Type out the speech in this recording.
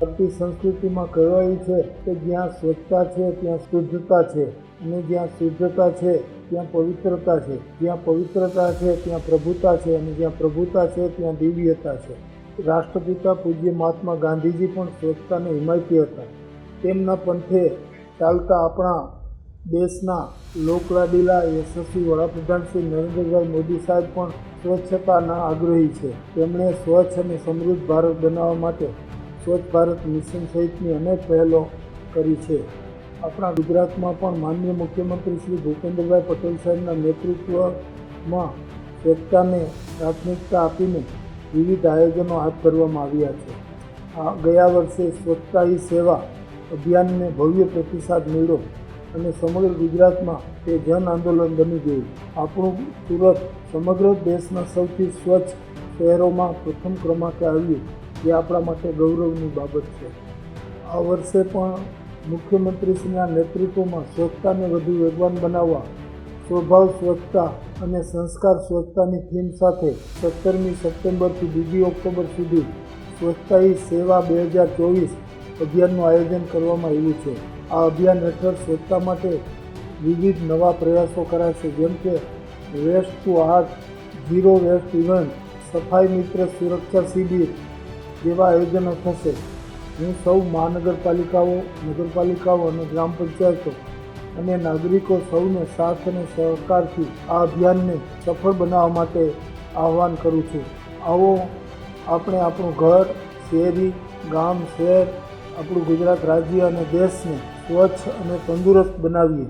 ભારતીય સંસ્કૃતિમાં કહેવાયું છે કે જ્યાં સ્વચ્છતા છે, ત્યાં શુદ્ધતા છે. અને જ્યાં શુદ્ધતા છે, ત્યાં પવિત્રતા છે. જ્યાં પવિત્રતા છે, ત્યાં પ્રભુતા છે. અને જ્યાં પ્રભુતા છે, ત્યાં દિવ્યતા છે. રાષ્ટ્રપિતા પૂજ્ય મહાત્મા ગાંધીજી પણ સ્વચ્છતાના હિમાયતી હતા. તેમના પંથે ચાલતા આપણા દેશના લોકલાડીલા યશસ્વી વડાપ્રધાન શ્રી નરેન્દ્રભાઈ મોદી સાહેબ પણ સ્વચ્છતાના આગ્રહી છે. તેમણે સ્વચ્છ અને સમૃદ્ધ ભારત બનાવવા માટે સ્વચ્છ ભારત મિશન સહિતની અનેક પહેલો કરી છે. આપણા ગુજરાતમાં પણ માનનીય મુખ્યમંત્રી શ્રી ભૂપેન્દ્રભાઈ પટેલ સાહેબના નેતૃત્વમાં સ્વચ્છતાને પ્રાથમિકતા આપીને વિવિધ આયોજનો હાથ ધરવામાં આવ્યા છે. આ ગયા વર્ષે સ્વચ્છતા હી સેવા અભિયાનને ભવ્ય પ્રતિસાદ મળ્યો અને સમગ્ર ગુજરાતમાં તે જન આંદોલન બની ગયું. આપણું સુરત, સમગ્ર દેશના સૌથી સ્વચ્છ શહેરોમાં પ્રથમ ક્રમાંકે આવ્યું. જે આપણા માટે ગૌરવની બાબત છે. આ વર્ષે પણ મુખ્યમંત્રીશ્રીના નેતૃત્વમાં સ્વચ્છતાને વધુ વેગવાન બનાવવા, સ્વભાવ સ્વચ્છતા અને સંસ્કાર સ્વચ્છતાની થીમ સાથે સત્તરમી સપ્ટેમ્બરથી બીજી ઓક્ટોબર સુધી સ્વચ્છતા સેવા બે હજાર ચોવીસ અભિયાનનું આયોજન કરવામાં આવ્યું છે. આ અભિયાન હેઠળ સ્વચ્છતા માટે વિવિધ નવા પ્રયાસો કરાશે જેમ કે waste to art zero waste event, સફાઈ મિત્ર સુરક્ષા શિબિર જેવા આયોજનો થશે. હું સૌ મહાનગરપાલિકાઓ, નગરપાલિકાઓ અને ગ્રામ પંચાયતો અને નાગરિકો સૌને સાથ અને સહકારથી આ અભિયાનને સફળ બનાવવા માટે આહવાન કરું છું. આવો આપણે આપણું ઘર, શહેરી, ગામ, શહેર, આપણું ગુજરાત રાજ્ય અને દેશને સ્વચ્છ અને તંદુરસ્ત બનાવીએ.